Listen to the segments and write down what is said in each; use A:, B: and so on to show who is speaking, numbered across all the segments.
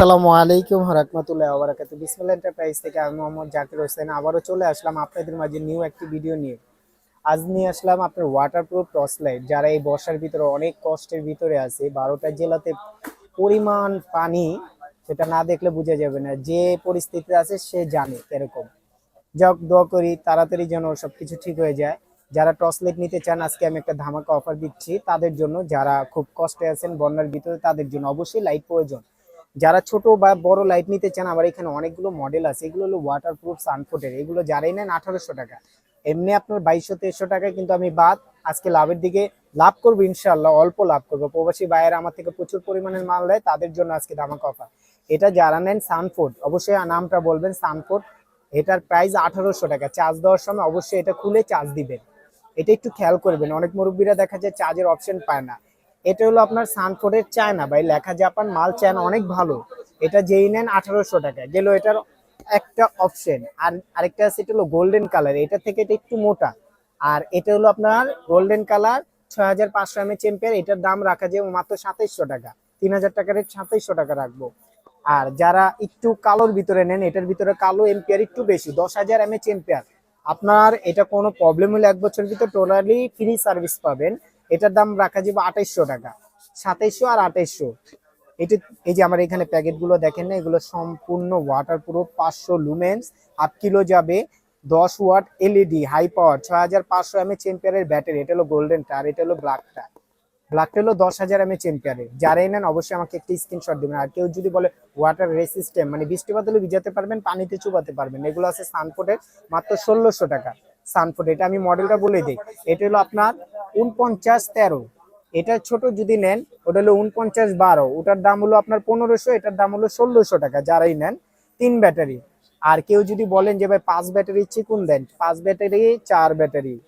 A: আসসালামু আলাইকুম রহমতুল্লাহ ওবরাকাতু বিসমিল্লাহ এন্টারপ্রাইজ থেকে আমি মোহাম্মদ জাকির হোসেন আবারও চলে আসলাম আপনাদের মাঝে নিউ একটি ভিডিও নিয়ে। আজ নিয়ে আসলাম আপনার ওয়াটারপ্রুফ টর্চ লাইট যারা এই বর্ষার ভিতরে অনেক কষ্টের ভিতরে আছে, বারোটা জেলাতে পরিমাণ পানি, সেটা না দেখলে বোঝা যাবে না। যে পরিস্থিতি আছে, সে জানে এরকম। যাক, দোয়া করি তাড়াতাড়ি যেন সবকিছু ঠিক হয়ে যায়। যারা টর্চ লাইট নিতে চান, আজকে আমি একটা ধামাকা অফার দিচ্ছি। তাদের জন্য যারা খুব কষ্টে আছেন বন্যার ভিতরে, তাদের জন্য অবশ্যই লাইট প্রয়োজন। যারা ছোট বা বড় লাইট নিতে চান আমার এখানে অনেকগুলো মডেল আছে। এগুলো হলো ওয়াটারপ্রুফ সানফোটের এগুলো যারাই নেন আঠারোশো টাকা। এমনি আপনার বাইশশো তেইশশো টাকায় কিন্তু আমি বাদ, আজকে লাভের দিকে লাভ করব ইনশাল্লাহ অল্প লাভ করব। প্রবাসী বাইরে আমার থেকে প্রচুর পরিমাণের মাল দেয়, তাদের জন্য আজকে ধামাকা অফার এটা যারা নেন সানফোর্ড অবশ্যই নামটা বলবেন সানফোর্ড এটার প্রাইস আঠারোশো টাকা। চার্জ দেওয়ার সময় অবশ্যই এটা খুলে চার্জ দিবেন। এটা একটু খেয়াল করবেন। অনেক মুরব্বীরা দেখা যায় চার্জের অপশন পায় না। এটা হলো আপনার সানফোর্ডের চায়না ভাই, লেখা জাপান মাল চায়না অনেক ভালো। এটা যেই নেন আঠারোশো টাকা গেল এটার একটা অপশন আর আরেকটা আছে, এটা হলো গোল্ডেন কালার এটা থেকে এটা একটু মোটা। আর এটা হলো আপনার গোল্ডেন কালার ছয় হাজার পাঁচশো এম এইচ এম্পিয়ার এটার দাম রাখা যায় মাত্র সাতাইশশো টাকা। তিন হাজার টাকার সাতাইশশো টাকা রাখব। আর যারা একটু কালোর ভিতরে নেন, এটার ভিতরে কালো এম্পিয়ার একটু বেশি, দশ হাজার এম এম্পিয়ার আপনার এটা কোনো প্রবলেম হলে এক বছরের ভিতরে টোটালি ফ্রি সার্ভিস পাবেন। এটার দাম রাখা যাবে আঠাইশশো টাকা। সাতাইশশো আর আঠাইশশো। এটি এই যে আমার এখানে প্যাকেটগুলো দেখেন না, এগুলো সম্পূর্ণ ওয়াটার প্রুফ পাঁচশো লুমেন্স হাফ কিলো যাবে, দশ ওয়াট এলইডি হাই পাওয়ার ছয় হাজার পাঁচশো এমএচ এম্পিয়ারের ব্যাটারি এটা হলো গোল্ডেন টার এটা হলো ব্ল্যাকটা ব্ল্যাকটা হলো দশ হাজার এমএচ এম্পিয়ারের যারাই নেন অবশ্যই আমাকে একটি স্ক্রিনশট দেবেন। আর কেউ যদি বলে ওয়াটার রেসিস্টেম মানে বৃষ্টিপাত হলে ভিজাতে পারবেন, পানিতে চুবাতে পারবেন, এগুলো আছে সানফোর্টের মাত্র ষোলোশো টাকা। সানফোর্ট এটা আমি মডেলটা বলে দিই। এটা হলো আপনার উনপঞ্চাশ তেরো। এটা ছোট যদি নেন, ওটা হলো উনপঞ্চাশ বারো। ওটার দাম হলো আপনার পনেরোশো, এটার দাম হলো ষোলোশো টাকা, যারাই নেন। তিন ব্যাটারি। আর কেউ যদি বলেন যে, ভাই, পাঁচ ব্যাটারি চিকুন দেন। পাঁচ ব্যাটারি, চার ব্যাটারি।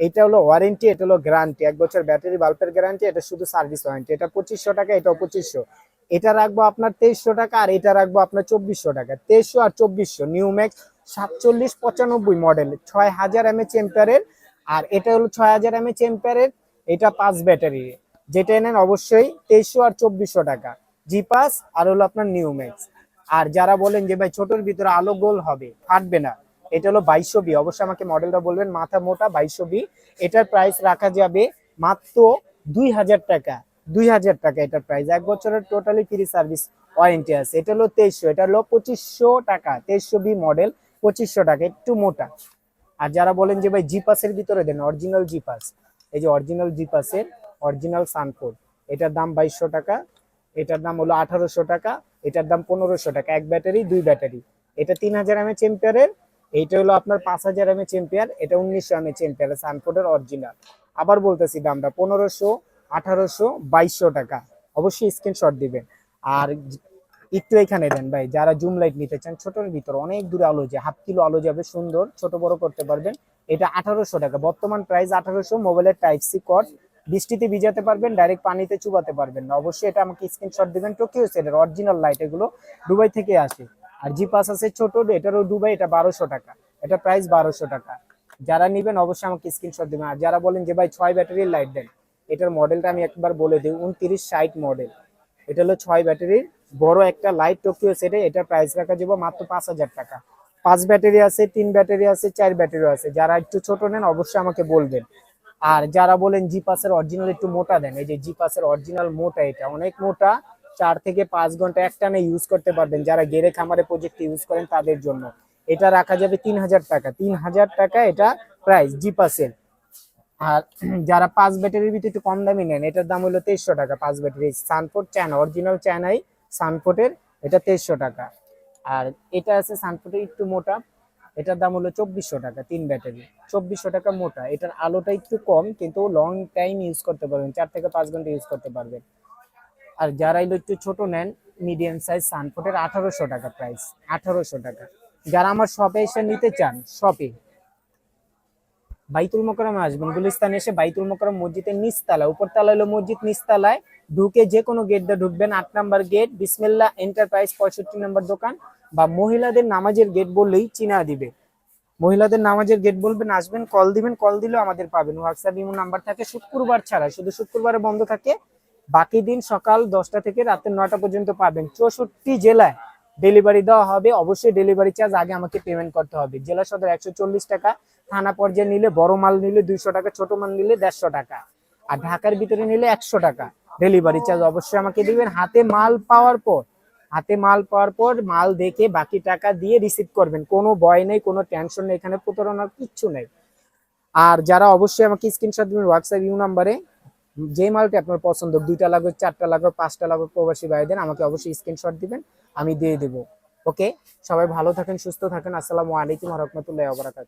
A: এটা হলো ওয়ারেন্টি, এটা হলো গ্যারান্টি। এক বছর ব্যাটারি, বাল্বের গ্যারান্টি, এটা শুধু সার্ভিস ওয়ারেন্টি। এটা পঁচিশশো টাকা এটা পঁচিশশো। এটা রাখব আপনার তেইশশো টাকা, আর এটা রাখব আপনার চব্বিশশো টাকা। তেইশশো আর চব্বিশশো, নিউ ম্যাক্স সাতচল্লিশ পঁচানব্বই মডেল ছয় হাজার এমএচ এম্পায়ারের আর এটা হলো ছয় হাজার এমএচ এম্পায়ারের এটা পাঁচ ব্যাটারি। যেটা নেন অবশ্যই তেইশশো আর চব্বিশশো টাকা। জি পাস আর হলো আপনার নিউ ম্যাক্স আর যারা বলেন যে, ভাই, ছোটোর ভিতরে আলো গোল হবে, ফাটবে না। এটা হলো বাইশশো বি অবশ্যই আমাকে মডেলটা বলবেন, মাথা মোটা বাইশশো বি এটার প্রাইস রাখা যাবে মাত্র দুই হাজার টাকা, দুই হাজার টাকা এটার প্রাইস এক বছরের টোটালি ফ্রি সার্ভিস ওয়ারেন্টি আছে। এটা হলো তেইশশো, এটা হলো পঁচিশশো টাকা, তেইশশো বি মডেল পঁচিশশো টাকা, একটু মোটা। আর যারা বলেন যে ভাই জিপাসের ভিতরে দেন অরিজিনাল জিপাস এই যে অরিজিনাল জিপাসের অরিজিনাল সানফোর্ড এটার দাম বাইশশো টাকা, এটার দাম হলো আঠারোশো টাকা, এটার দাম পনেরোশো টাকা, এক ব্যাটারি, দুই ব্যাটারি। এটা তিন হাজার এমএচ এম্পিয়ারের, এইটা হলো আপনার পাঁচ হাজার এমএচ এম্পিয়ার, এটা উনিশশো এমএচ এম্পিয়ার সানফোর্ডের অরিজিনাল আবার বলতেছি দামটা, পনেরোশো, আঠারোশো, বাইশশো টাকা। অবশ্যই স্ক্রিনশট দিবেন। আর একটু এখানে দেন ভাই, যারা জুম লাইট নিতে চান, ছোটোর ভিতর অনেক দূরে আলো যায় হাফ কিলো আলো যাবে সুন্দর, ছোট বড় করতে পারবেন। এটা আঠারোশো টাকা, বর্তমান প্রাইস আঠারোশো মোবাইলের টাইপ সি কট বৃষ্টিতে ভিজাতে পারবেন ডাইরেক্ট পানিতে চুবাতে পারবেন না। অবশ্যই এটা আমাকে স্ক্রিনশট দিবেন টোকিও সেটের অরিজিনাল লাইট এগুলো দুবাই থেকে আসে। আর জি পাস আছে ছোট, এটারও দুবাই এটা বারোশো টাকা। এটা প্রাইস বারোশো টাকা। যারা নিবেন, অবশ্যই আমাকে স্ক্রিনশট দিবেন। আর যারা বলেন যে, ভাই, ছয় ব্যাটারির লাইট দেন, এটার মডেলটা আমি একবার বলে দিই, উনত্রিশ ষাট মডেল এটা হলো ছয় ব্যাটারির বড় একটা লাইট টোকিও সেটে এটা প্রাইস রাখা যাব মাত্র পাঁচ হাজার টাকা। পাঁচ ব্যাটারি আছে, তিন ব্যাটারি আছে, চার ব্যাটারি আছে। যারা একটু ছোট নেন অবশ্যই আমাকে বলবেন। আর যারা বলেন জি পাসের অরিজিনাল একটু মোটা দেন, এই যে জি পাসের অরিজিনাল মোটা এটা, অনেক মোটা, চার থেকে পাঁচ ঘণ্টা একটানে ইউজ করতে পারবেন। যারা গেরে খামারে প্রজেক্ট ইউজ করেন তাদের জন্য। এটা রাখা যাবে তিন হাজার টাকা। তিন হাজার টাকা এটা প্রাইস জি পাসের আর যারা পাঁচ ব্যাটারির ভিতরে একটু কম দামি নেন, এটার দাম হলো তেইশশো টাকা পাঁচ ব্যাটারি সানফোর্ট চায়না অরিজিনাল চায়নাই সানফোর্টের এটা তেইশশো টাকা। আর এটা আছে সানফোর্টের একটু মোটা, এটার দাম হলো চব্বিশশো টাকা, তিন ব্যাটারি। চব্বিশশো টাকা মোটা, এটার আলোটা একটু কম, কিন্তু লং টাইম ইউজ করতে পারবেন, চার থেকে পাঁচ ঘণ্টা ইউজ করতে পারবেন। আর যারা এলো একটু ছোট নেন মিডিয়াম সাইজ সানফোর্টের আঠারোশো টাকা প্রাইস আঠারোশো টাকা। যারা আমার শপে এসে নিতে চান শপে বাইতুল মোকরমে আসবেন। গুলিস্তান এসে বাইতুল মোকরম মসজিদের নিচতলা, উপরতলা হলো মসজিদ নিচতলায়। ঢুকে যে কোনো গেট দিয়ে ঢুকবেন। আট নাম্বার গেট বিসমিল্লা এন্টারপ্রাইজ পঁয়ষট্টি নম্বর দোকান। বা মহিলাদের নামাজের গেট বললেই চিনা দিবে। মহিলাদের নামাজের গেট বলবেন, আসবেন কল দিবেন কল দিলেও আমাদের পাবেন। হোয়াটসঅ্যাপ ইমো নাম্বার থাকে শুক্রবার ছাড়া। শুধু শুক্রবারে বন্ধ থাকে। বাকি দিন সকাল দশটা থেকে রাতের নয়টা পর্যন্ত পাবেন। চৌষট্টি জেলায় ডেলিভারি দেওয়া হবে, অবশ্যই ডেলিভারি চার্জ আগে আমাকে পেমেন্ট করতে হবে। জেলা সদর একশো চল্লিশ টাকা, থানা পর্যায়ে নিলে বড় মাল নিলে দুইশো টাকা, ছোট মাল নিলে দেড়শো টাকা। আর ঢাকার ভিতরে নিলে একশো টাকা। ডেলিভারি চার্জ অবশ্যই আমাকে দিবেন। হাতে মাল পাওয়ার পর, হাতে মাল পাওয়ার পর মাল দেখে বাকি টাকা দিয়ে রিসিভ করবেন। কোনো ভয় নেই, কোনো টেনশন নেই, এখানে প্রতারণার কিচ্ছু নেই। আর যারা অবশ্যই আমাকে স্ক্রিনশট দিবেন হোয়াটসঅ্যাপ ইউ নাম্বারে যে মালটি আপনার পছন্দ দুইটা লাগবে, চারটা লাগবে, পাঁচটা লাগবে, প্রবাসী ভাইদের, আমাকে অবশ্যই স্ক্রিনশট দিবেন, আমি দিয়ে দেবো। ওকে সবাই ভালো থাকেন, সুস্থ থাকেন। আসসালামু আলাইকুম রহমতুল্লাহ বারাকাতুহু।